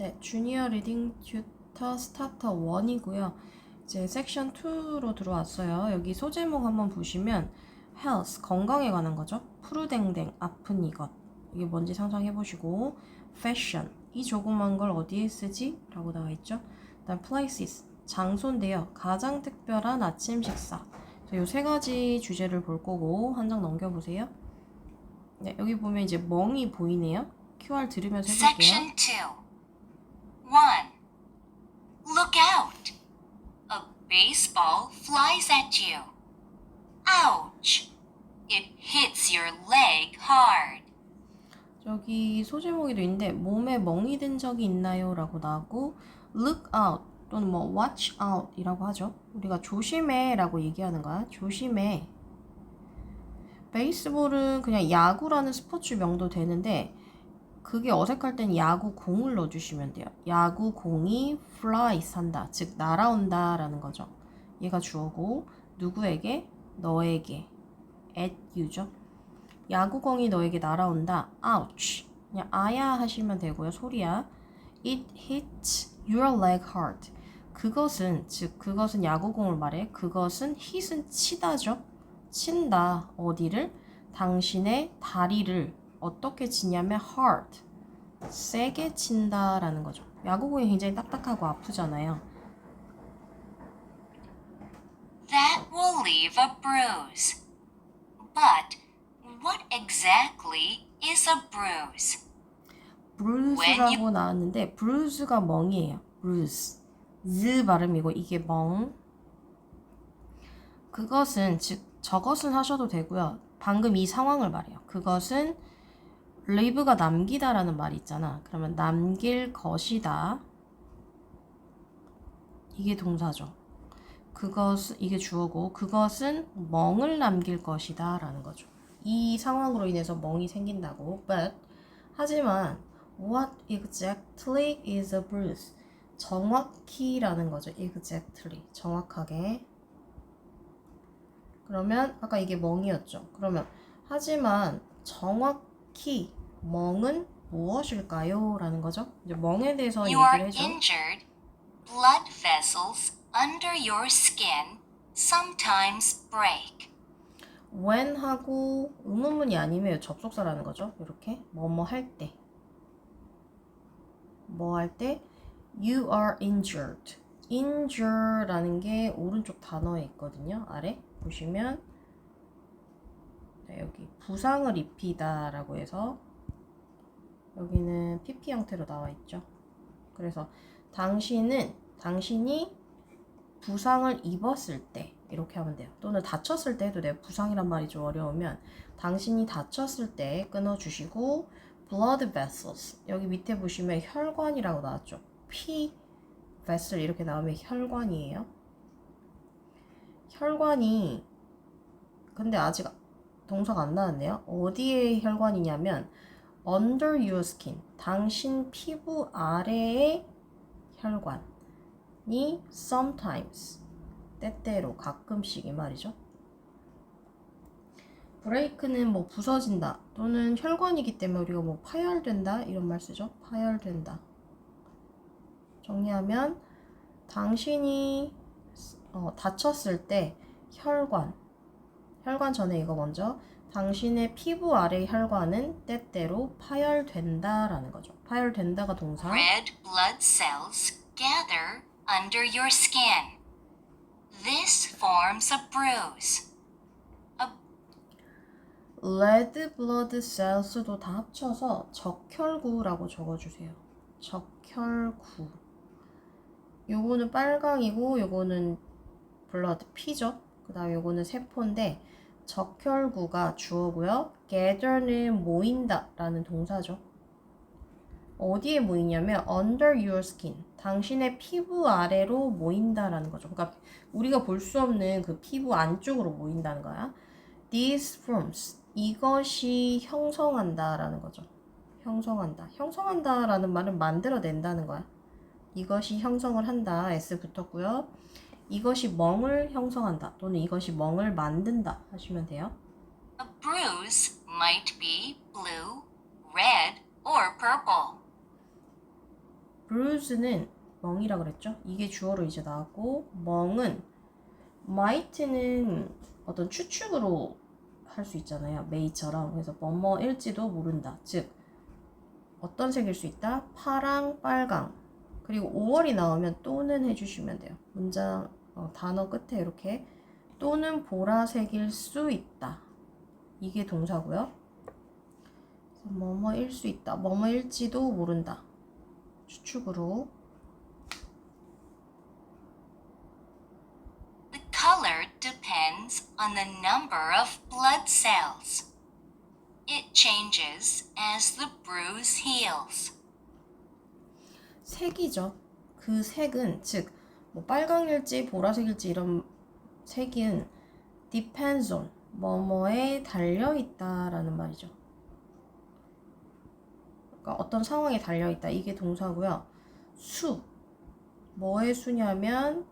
네, 주니어 리딩 튜터 스타터 1이고요. 이제 섹션 2로 들어왔어요. 여기 소제목 한번 보시면 health, 건강에 관한 거죠. 푸르댕댕, 아픈 이것. 이게 뭔지 상상해 보시고 fashion, 이 조그만 걸 어디에 쓰지? 라고 나와 있죠. 그다음 places, 장소인데요. 가장 특별한 아침 식사. 이세 가지 주제를 볼 거고 한 장 넘겨보세요. 네, 여기 보면 이제 멍이 보이네요. QR 들으면서 해볼게요. Section 2. 1. Look out! A baseball flies at you. Ouch! It hits your leg hard. 저기 소제목에도 있는데 몸에 멍이 든 적이 있나요? 라고 나오고 look out 또는 뭐 watch out 이라고 하죠. 우리가 조심해 라고 얘기하는 거야. 조심해. 베이스볼은 그냥 야구라는 스포츠 명도 되는데 그게 어색할 땐 야구 공을 넣어주시면 돼요. 야구 공이 fly 산다. 즉 날아온다 라는 거죠. 얘가 주어고 누구에게? 너에게. at you죠. 야구공이 너에게 날아온다. ouch. 그냥 아야 하시면 되고요. 소리야. It hits your leg hard. 그것은 즉 그것은 야구공을 말해. 그것은 hit은 치다죠. 친다. 어디를? 당신의 다리를 어떻게 치냐면 hard. 세게 친다라는 거죠. 야구공이 굉장히 딱딱하고 아프잖아요. That will leave a bruise. But what exactly is a bruise? 브루스라고 나왔는데 브루스가 멍이에요. 브루스. 즈 발음이고 이게 멍. 그것은 즉 저것은 하셔도 되고요. 방금 이 상황을 말해요. 그것은 리브가 남기다라는 말이 있잖아. 그러면 남길 것이다. 이게 동사죠. 그것은 이게 주어고 그것은 멍을 남길 것이다라는 거죠. 이 상황으로 인해서 멍이 생긴다고. But 하지만 what exactly is a bruise? 정확히라는 거죠. exactly. 정확하게. 그러면 아까 이게 멍이었죠. 그러면 하지만 정확히 멍은 무엇일까요? 라는 거죠. 이제 멍에 대해서 You are 얘기를 해줘. injured. Blood vessels under your skin sometimes break. when 하고 의문문이 아니면 접속사라는 거죠. 이렇게 뭐뭐 할 때. 뭐 할 때? You are injured. injure라는 게 오른쪽 단어에 있거든요. 아래 보시면 자, 여기 부상을 입히다라고 해서 여기는 PP 형태로 나와 있죠. 그래서 당신은 당신이 부상을 입었을 때 이렇게 하면 돼요. 또는 다쳤을 때 해도 돼요. 부상이란 말이 좀 어려우면 당신이 다쳤을 때 끊어주시고 blood vessels 여기 밑에 보시면 혈관이라고 나왔죠. 피 vessel 이렇게 나오면 혈관이에요. 혈관이 근데 아직 동사가 안 나왔네요. 어디에 혈관이냐면 under your skin 당신 피부 아래의 혈관이 sometimes 때때로 가끔씩 이 말이죠. 브레이크는 뭐 부서진다 또는 혈관이기 때문에 우리가 뭐 파열된다 이런 말 쓰죠. 파열된다. 정리하면 당신이 어, 다쳤을 때 혈관 혈관 전에 이거 먼저 당신의 피부 아래 혈관은 때때로 파열된다라는 거죠. 파열된다가 동사. Red blood cells gather under your skin. This forms a bruise. 레드 블러드 셀스도 다 합쳐서 적혈구라고 적어주세요. 적혈구. 요거는 빨강이고 요거는 블러드 피죠. 그 다음 요거는 세포인데 적혈구가 주어고요. gather는 모인다 라는 동사죠. 어디에 모이냐면 under your skin. 당신의 피부 아래로 모인다라는 거죠. 그러니까 우리가 볼 수 없는 그 피부 안쪽으로 모인다는 거야. These forms. 이것이 형성한다라는 거죠. 형성한다. 형성한다라는 말은 만들어낸다는 거야. 이것이 형성을 한다. S 붙었고요. 이것이 멍을 형성한다. 또는 이것이 멍을 만든다. 하시면 돼요. A bruise might be blue, red, or purple. bruise는 멍이라 그랬죠? 이게 주어로 이제 나왔고 멍은 might는 어떤 추측으로 할 수 있잖아요. may처럼. 그래서 뭐뭐일지도 모른다. 즉 어떤 색일 수 있다? 파랑, 빨강. 그리고 5월이 나오면 또는 해주시면 돼요. 문장 어, 단어 끝에 이렇게 또는 보라색일 수 있다. 이게 동사고요. 뭐뭐일 수 있다. 뭐뭐일지도 모른다. 추측으로 The color depends on the number of blood cells. It changes as the bruise heals. 색이죠. 그 색은 즉 뭐 빨강일지 보라색일지 이런 색은 depends on 뭐뭐에 달려 있다라는 말이죠. 그러니까 어떤 상황에 달려 있다 이게 동사고요. 수 뭐의 수냐면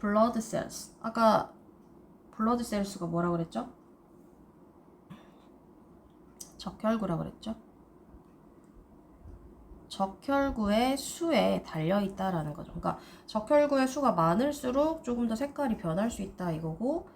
blood cells. 아까 blood cells가 뭐라 그랬죠? 적혈구라 그랬죠? 적혈구의 수에 달려 있다라는 거죠. 그러니까 적혈구의 수가 많을수록 조금 더 색깔이 변할 수 있다 이거고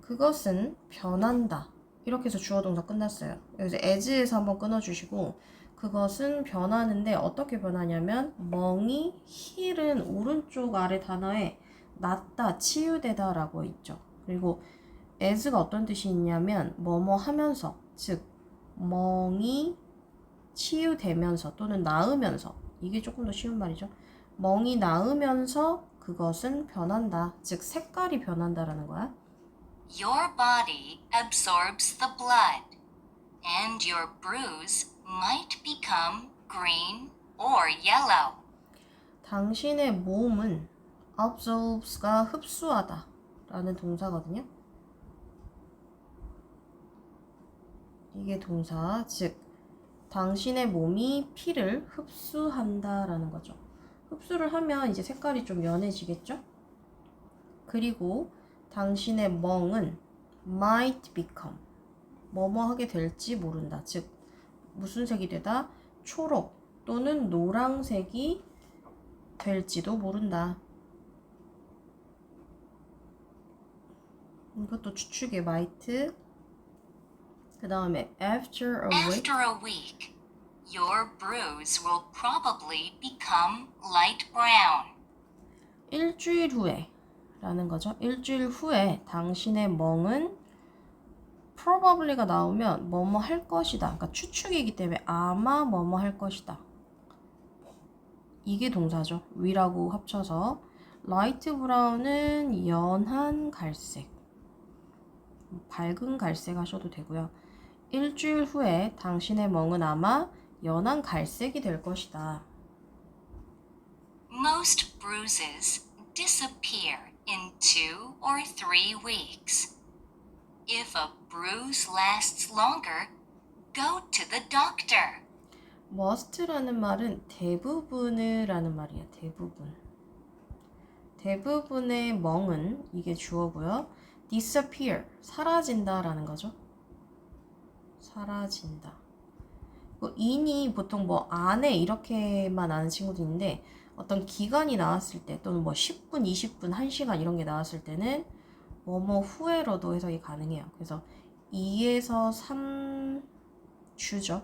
그것은 변한다. 이렇게 해서 주어 동사 끝났어요. 여기서 as에서 한번 끊어주시고 그것은 변하는데 어떻게 변하냐면 멍이 힐은 오른쪽 아래 단어에 낫다, 치유되다라고 있죠. 그리고 as가 어떤 뜻이 있냐면 뭐뭐 하면서 즉 멍이 치유되면서 또는 나으면서 이게 조금 더 쉬운 말이죠. 멍이 나으면서 그것은 변한다. 즉 색깔이 변한다라는 거야. Your body absorbs the blood, and your bruise might become green or yellow. 당신의 몸은 absorbs가 흡수하다 라는 동사거든요. 이게 동사, 즉 당신의 몸이 피를 흡수한다 라는 거죠. 흡수를 하면 이제 색깔이 좀 연해지겠죠? 그리고 당신의 멍은 might become 뭐뭐 하게 될지 모른다. 즉 무슨 색이 되다? 초록 또는 노랑색이 될지도 모른다. 이것도 추측의 might. 그 다음에 after a week. After a week, your bruise will probably become light brown. 일주일 후에 라는 거죠. 일주일 후에 당신의 멍은 probably가 나오면 뭐뭐 할 것이다. 그러니까 추측이기 때문에 아마 뭐뭐 할 것이다. 이게 동사죠. 위라고 합쳐서 라이트 브라운은 연한 갈색. 밝은 갈색 하셔도 되고요. 일주일 후에 당신의 멍은 아마 연한 갈색이 될 것이다. Most bruises disappear in two or three weeks. If a bruise lasts longer, go to the doctor. must라는 말은 대부분을라는 말이야. 대부분. 대부분의 멍은 이게 주어고요. disappear 사라진다라는 거죠. 사라진다. 그 in이 보통 뭐 안에 이렇게만 아는 친구도 있는데 어떤 기간이 나왔을 때 또는 뭐 10분, 20분, 1시간 이런 게 나왔을 때는 뭐뭐 후에로도 해석이 가능해요. 그래서 2에서 3주죠.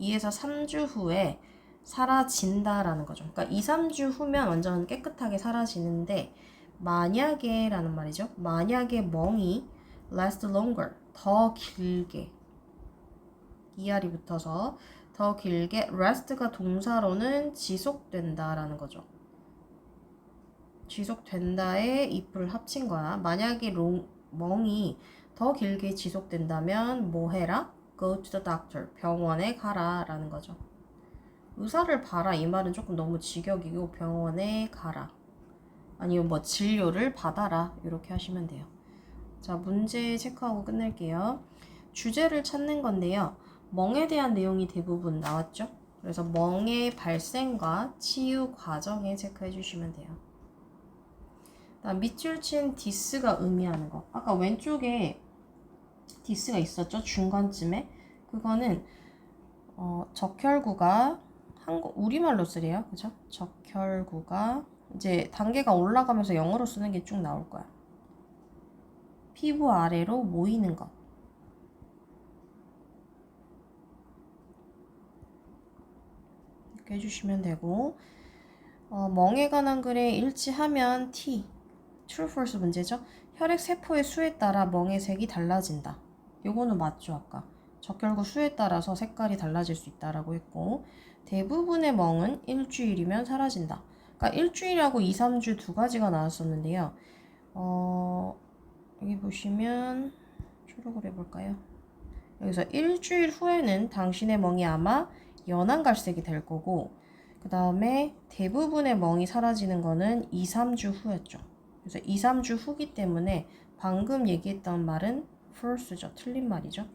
2에서 3주 후에 사라진다라는 거죠. 그러니까 2, 3주 후면 완전 깨끗하게 사라지는데 만약에 라는 말이죠. 만약에 멍이 last longer 더 길게 ER이 붙어서 더 길게 rest가 동사로는 지속된다라는 거죠. 지속된다에 if를 합친 거야. 만약에 롱, 멍이 더 길게 지속된다면 뭐 해라? Go to the doctor. 병원에 가라 라는 거죠. 의사를 봐라 이 말은 조금 너무 직역이고 병원에 가라. 아니면 뭐 진료를 받아라 이렇게 하시면 돼요. 자 문제 체크하고 끝낼게요. 주제를 찾는 건데요. 멍에 대한 내용이 대부분 나왔죠. 그래서 멍의 발생과 치유 과정에 체크해 주시면 돼요. 다음 밑줄 친 디스가 의미하는 거. 아까 왼쪽에 디스가 있었죠. 중간쯤에. 그거는 어, 적혈구가 한국 우리말로 쓰래요. 그죠? 적혈구가 이제 단계가 올라가면서 영어로 쓰는 게 쭉 나올 거야. 피부 아래로 모이는 것. 해주시면 되고 어, 멍에 관한 글에 일치하면 T. True false 문제죠. 혈액 세포의 수에 따라 멍의 색이 달라진다. 요거는 맞죠 아까. 적혈구 수에 따라서 색깔이 달라질 수 있다라고 했고 대부분의 멍은 일주일이면 사라진다. 그러니까 일주일하고 2, 3주 두 가지가 나왔었는데요. 어, 여기 보시면 초록을 해볼까요? 여기서 일주일 후에는 당신의 멍이 아마 연한 갈색이 될 거고 그 다음에 대부분의 멍이 사라지는 거는 2, 3주 후였죠. 그래서 2, 3주 후기 때문에 방금 얘기했던 말은 false죠. 틀린 말이죠.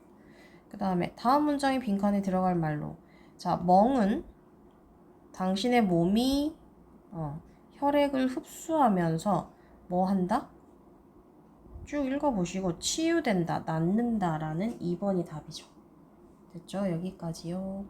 그 다음에 다음 문장의 빈칸에 들어갈 말로 자 멍은 당신의 몸이 어, 혈액을 흡수하면서 뭐 한다? 쭉 읽어보시고 치유된다, 낫는다라는 2번이 답이죠. 됐죠? 여기까지요.